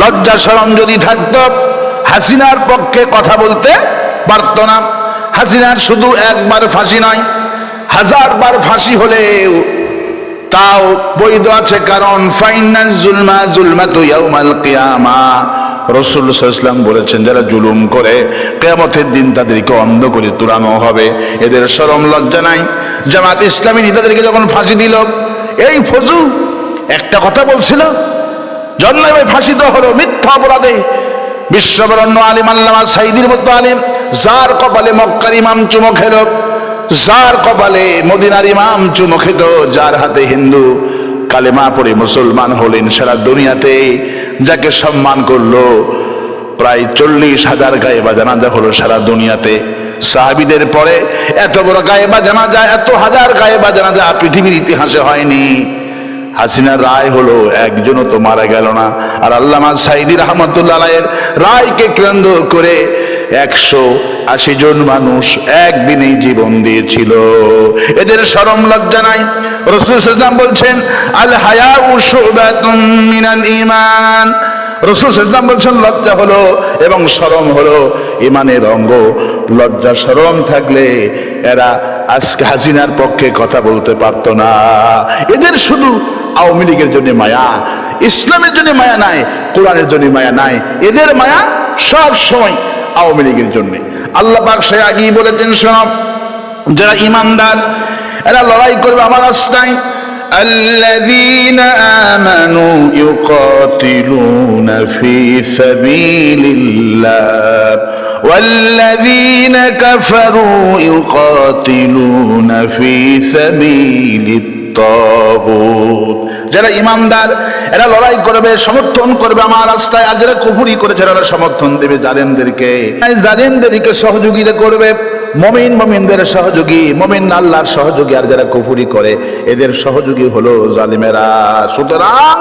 লজ্জা শরম যদি থাকত, হাসিনার পক্ষে কথা বলতে পারত না। হাসিনার শুধু একবার ফাঁসি নয় হাজারবার ফাঁসি হলেও তাও বৈধ আছে কারণ ফাইনাল জুলমা জুলমা তো ইয়াউমাল কিয়ামা। রসুল ইসলাম বলেছেন, যারা জুলুম করে, কেয়ামতের দিন তাদেরকে অন্ধ করে তুলানো হবে। এদের সরম লজ্জা নাই। জামাত ইসলামী নেতাদেরকে যখন ফাঁসি দিল, এই ফজু একটা কথা বলছিল জন্মে ফাঁসি তো হলো মিথ্যা অপরাধে। বিশ্ববরণ্য আলিম আল্লামা সাইদির মতো আলিম। যার কপালে মক্কার ইমাম চুমো খেল, যার কপালে মদিনার ইমাম চুমো খেত, যার হাতে হিন্দু কালেমা পড়ে মুসলমান হলেন সারা দুনিয়াতে, যাকে সম্মান করল প্রায় চল্লিশ হাজার গায়ে বা জানাজা হলো সারা দুনিয়াতে। সাহাবিদের পরে এত বড় গায়ে বা জানাজা এত হাজার গায়ে বা জানাজা পৃথিবীর ইতিহাসে হয়নি। হাসিনার রায় হলো, একজনও তো মারা গেল না। আর আল্লামা সাইদি রহমতুল্লাহ রায়কে কেন্দ্র করে একশো আশি জন মানুষ একদিনেই জীবন দিয়েছিল। এদের সরম লজ্জা নাই। রসুল সাল্লাম বলছেন, আল হায়া মিনাল ইমান রসুল সাল্লাম বলছেন, লজ্জা হলো এবং সরম হলো। ইমানের অঙ্গ, লজ্জা, সরম থাকলে এরা আজকে হাসিনার পক্ষে কথা বলতে পারতো না। এদের শুধু আওয়ামী লীগের জন্য মায়া ইসলামের জন্য মায়া নাই কোরআনের জন্য মায়া নাই এদের মায়া সব সময় আওয়ামী লীগের জন্য আল্লাহ পাক সে আগেই বলেছেন শোনব যারা ইমানদার এরা লড়াই করবে আমার রাস্তায় الذين آمنوا يقاتلون في سبيل الله والذين كفروا يقاتلون في سبيل যারা ইমানদার, এরা লড়াই করবে, সমর্থন করবে আমার রাস্তায়, আর যারা কুফুরি করেছে, এরা সমর্থন দেবে জালেমদেরকে। জালেমদেরকে সহযোগিতা করবে? মমিন মমিনদের সহযোগী, মমিন আল্লাহর সহযোগী, আর যারা কুফুরি করে, এদের সহযোগী হলো জালিমেরা। সুতরাং